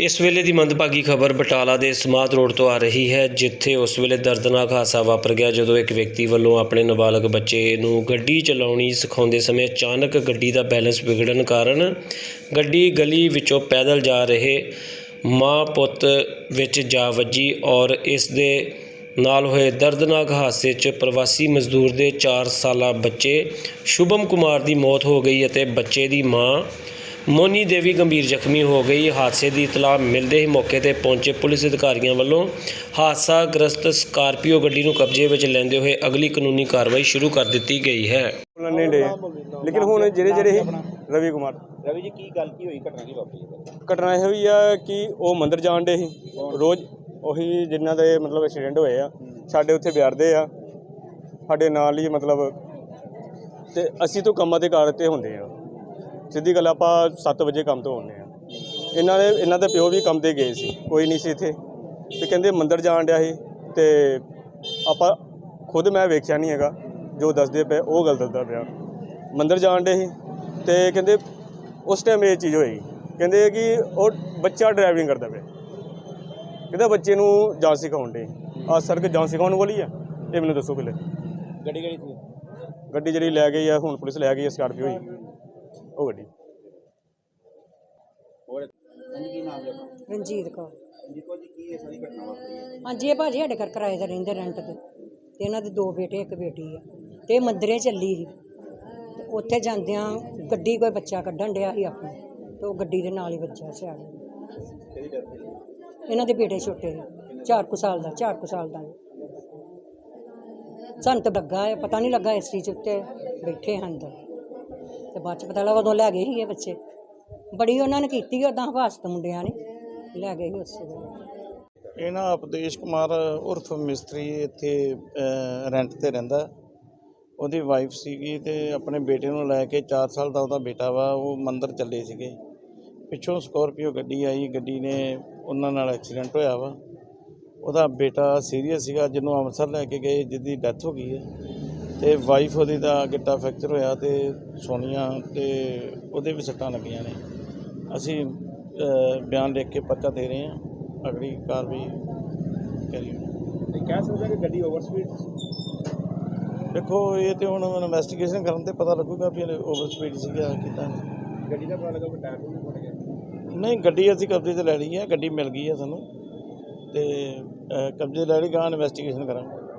ਇਸ ਵੇਲੇ ਦੀ ਮੰਦਭਾਗੀ ਖਬਰ ਬਟਾਲਾ ਦੇ ਸਮਾਧ ਰੋਡ ਤੋਂ ਆ ਰਹੀ ਹੈ, ਜਿੱਥੇ ਉਸ ਵੇਲੇ ਦਰਦਨਾਕ ਹਾਦਸਾ ਵਾਪਰ ਗਿਆ ਜਦੋਂ ਇੱਕ ਵਿਅਕਤੀ ਵੱਲੋਂ ਆਪਣੇ ਨਾਬਾਲਗ ਬੱਚੇ ਨੂੰ ਗੱਡੀ ਚਲਾਉਣੀ ਸਿਖਾਉਂਦੇ ਸਮੇਂ ਅਚਾਨਕ ਗੱਡੀ ਦਾ ਬੈਲੈਂਸ ਵਿਗੜਨ ਕਾਰਨ ਗੱਡੀ ਗਲੀ ਵਿੱਚੋਂ ਪੈਦਲ ਜਾ ਰਹੇ ਮਾਂ ਪੁੱਤ ਵਿੱਚ ਜਾ ਵੱਜੀ ਔਰ ਇਸ ਦੇ ਨਾਲ ਹੋਏ ਦਰਦਨਾਕ ਹਾਦਸੇ 'ਚ ਪ੍ਰਵਾਸੀ ਮਜ਼ਦੂਰ ਦੇ 4 ਸਾਲਾ ਬੱਚੇ ਸ਼ੁਭਮ ਕੁਮਾਰ ਦੀ ਮੌਤ ਹੋ ਗਈ ਅਤੇ ਬੱਚੇ ਦੀ ਮਾਂ ਮੋਨੀ ਦੇਵੀ ਗੰਭੀਰ ਜ਼ਖਮੀ ਹੋ ਗਈ। ਹਾਦਸੇ ਦੀ ਇਤਲਾਹ ਮਿਲਦੇ ਹੀ ਮੌਕੇ ਤੇ ਪਹੁੰਚੇ ਪੁਲਿਸ ਅਧਿਕਾਰੀਆਂ ਵੱਲੋਂ। ਹਾਦਸਾਗ੍ਰਸਤ ਸਕਾਰਪੀਓ ਗੱਡੀ ਨੂੰ ਕਬਜ਼ੇ ਵਿੱਚ ਲੈਂਦੇ ਹੋਏ ਅਗਲੀ ਕਾਨੂੰਨੀ ਕਾਰਵਾਈ ਸ਼ੁਰੂ ਕਰ ਦਿੱਤੀ ਗਈ ਹੈ। ਬੋਲਣ ਨਹੀਂ ਡੇ ਲੇਕਿਨ ਹੁਣ ਜਿਹੜੇ ਜਿਹੜੇ ਇਹ ਰਵੀ ਕੁਮਾਰ। ਰਵੀ ਜੀ ਕੀ ਗੱਲ ਕੀ ਹੋਈ? ਘਟਨਾ ਕੀ ਵਾਪਰੀ ਹੈ? ਘਟਨਾ ਇਹ ਹੋਈ ਆ ਕਿ ਉਹ ਮੰਦਿਰ ਜਾਣ ਡੇ ਸੀ। ਰੋਜ਼ ਉਹੀ ਜਿਨ੍ਹਾਂ ਦੇ ਮਤਲਬ ਐਕਸੀਡੈਂਟ ਹੋਏ ਆ ਸਾਡੇ ਉੱਥੇ ਬਿਆਰਦੇ ਆ। ਸਾਡੇ ਨਾਲ ਹੀ ਮਤਲਬ ਤੇ ਅਸੀਂ ਤੋਂ ਕੰਮਾਂ ਦੇ ਕਾਰ ਤੇ ਹੁੰਦੇ ਆ। ਸਿੱਧੀ ਗੱਲ ਆਪਾਂ 7 ਵਜੇ ਕੰਮ ਤੋਂ ਆਉਂਦੇ ਆ ਇਹਨਾਂ ਦੇ ਇਹਨਾਂ ਦੇ ਪਿਓ ਵੀ ਕੰਮ ਤੇ ਗਏ ਸੀ ਕੋਈ ਨਹੀਂ ਸੀ ਇੱਥੇ। ਤੇ ਕਹਿੰਦੇ ਮੰਦਿਰ ਜਾਣ ਡਿਆ ਸੀ ਤੇ ਆਪਾਂ ਖੁਦ ਮੈਂ ਵੇਖਿਆ ਨਹੀਂ ਹੈਗਾ ਜੋ ਦੱਸਦੇ ਪਏ ਉਹ ਗੱਲ ਦੱਸਦਾ ਪਿਆ। ਮੰਦਿਰ ਜਾਣ ਡੇ ਸੀ ਤੇ ਕਹਿੰਦੇ ਉਸ ਟਾਈਮ ਇਹ ਚੀਜ਼ ਹੋਈ। ਕਹਿੰਦੇ ਕਿ ਉਹ ਬੱਚਾ ਡਰਾਈਵਿੰਗ ਕਰਦਾ ਪਿਆ। ਕਹਿੰਦਾ ਬੱਚੇ ਨੂੰ ਜਾਂਚ ਸਿਖਾਉਣ ਡੇ ਆ ਸੜਕ ਜਾਂਚ ਸਿਖਾਉਣ ਵਾਲੀ ਆ ਇਹ ਮੈਨੂੰ ਦੱਸੋ ਪਹਿਲੇ। ਗੱਡੀ ਕਿਹੜੀ ਸੀ? ਗੱਡੀ ਜਿਹੜੀ ਲੈ ਗਈ ਆ ਹੁਣ ਪੁਲਿਸ ਲੈ ਗਈ ਆ ਸਕਾਰਪੀਓ ਹੀ। ਉਹ ਗੱਡੀ। ਹੋਰ ਹਾਂਜੀ ਕੀ ਨਾਮ ਹੈ ਆਪਣਾ ਰਣਜੀਤ ਕੌਰ ਜਿੱਕੋ ਜੀ ਕੀ ਇਹ ਸਾਰੀ ਘਟਨਾ ਵਾਪਰੀ ਹੈ? ਹਾਂਜੀ ਇਹ ਭਾਜੀ ਸਾਡੇ ਘਰ ਕਿਰਾਏ ਤੇ ਰਹਿੰਦੇ ਰੈਂਟ ਤੇ। ਤੇ ਇਹਨਾਂ ਦੇ ਦੋ ਬੇਟੇ ਇੱਕ ਬੇਟੀ ਆ। ਤੇ ਇਹ ਮੰਦਰੇ ਚੱਲੀ ਸੀ। ਤੇ ਉੱਥੇ ਜਾਂਦਿਆਂ ਗੱਡੀ ਕੋਈ ਬੱਚਾ ਕੱਢਣ ਡਿਆ ਸੀ ਆਪਣਾ। ਤੇ ਉਹ ਗੱਡੀ ਦੇ ਨਾਲ ਹੀ ਕਿਹਦੀ ਡੈਥ ਹੋਈ ਇਹਨਾਂ ਦੇ ਬੇਟੇ ਛੋਟੇ ਸੀ ਚਾਰ ਕੁ ਸਾਲ ਦਾ ਚਾਰ ਕੁ ਸਾਲ ਦਾ ਸਾਨੂੰ ਤਾਂ ਲੱਗਾ ਹੈ ਪਤਾ ਨਹੀਂ ਲੱਗਾ ਇਸ ਚੀਜ਼ ਉੱਤੇ ਬੈਠੇ ਹਨ ਅੰਦਰ। ਤੇ ਬਾਅਦ ਚ ਪਤਾ ਲੱਗਾ ਉਦੋਂ ਲੈ ਗਏ ਸੀ ਇਹ ਬੱਚੇ। ਬੜੀ ਉਹਨਾਂ ਨੇ ਕੀਤੀ ਉਦਾਂ ਹਵਾਸਤ ਮੁੰਡਿਆਂ ਨੇ, ਲੈ ਗਏ ਸੀ ਉਸੇ ਵੇਲੇ। ਇਹ ਨਾ ਉਪਦੇਸ਼ ਕੁਮਾਰ ਉਰਫ ਮਿਸਤਰੀ ਇੱਥੇ ਰੈਂਟ ਤੇ ਰਹਿੰਦਾ। ਉਹਦੀ ਵਾਈਫ ਸੀਗੀ ਤੇ ਆਪਣੇ ਬੇਟੇ ਨੂੰ ਲੈ ਕੇ 4 ਸਾਲ ਦਾ ਉਹਦਾ ਬੇਟਾ ਵਾ, ਉਹ ਮੰਦਰ ਚੱਲੇ ਸੀਗੇ। ਪਿੱਛੋਂ ਸਕੋਰਪੀਓ ਗੱਡੀ ਆਈ, ਗੱਡੀ ਨੇ ਉਹਨਾਂ ਨਾਲ ਐਕਸੀਡੈਂਟ ਹੋਇਆ ਵਾ। ਉਹਦਾ ਬੇਟਾ ਸੀਰੀਅਸ ਸੀਗਾ, ਜਿਹਨੂੰ ਅੰਮ੍ਰਿਤਸਰ ਲੈ ਕੇ ਗਏ, ਜਿਹਦੀ ਡੈਥ ਹੋ ਗਈ ਹੈ। ਤੇ ਵਾਈਫ ਉਹਦੀ ਦਾ ਗਿੱਟਾ ਫ੍ਰੈਕਚਰ ਹੋਇਆ ਤੇ ਸੋਨੀਆ ਤੇ ਉਹਦੇ ਵੀ ਸੱਟਾਂ ਲੱਗੀਆਂ ਨੇ। ਅਸੀਂ ਬਿਆਨ ਲਿਖ ਕੇ ਪਰਚਾ ਦੇ ਰਹੇ ਹਾਂ। ਅਗਲੀ ਕਾਰਵਾਈ ਕਰੀਏ। ਤੇ ਕਹਿ ਸਕਦਾ ਕਿ ਗੱਡੀ ਓਵਰ ਸਪੀਡ ਦੇਖੋ ਇਹ ਤੇ ਹੁਣ ਇਨਵੈਸਟੀਗੇਸ਼ਨ ਕਰਨ ਤੇ ਪਤਾ ਲੱਗੂਗਾ ਵੀ ਓਵਰ ਸਪੀਡ ਸੀਗਾ ਕਿਦਾਂ। ਗੱਡੀ ਦਾ ਪਤਾ ਲੱਗਾ ਕਿ ਟਾਇਰ ਨੂੰ ਫਟ ਗਿਆ। ਨਹੀਂ ਗੱਡੀ ਅਸੀਂ ਕਬਜ਼ੇ 'ਚ ਲੈ ਲਈ ਹੈ। ਗੱਡੀ ਮਿਲ ਗਈ ਹੈ ਸਾਨੂੰ। ਤੇ ਕਬਜ਼ੇ ਲੈ ਲਈ ਗਾਂ ਇਨਵੈਸਟੀਗੇਸ਼ਨ ਕਰਾਂਗੇ।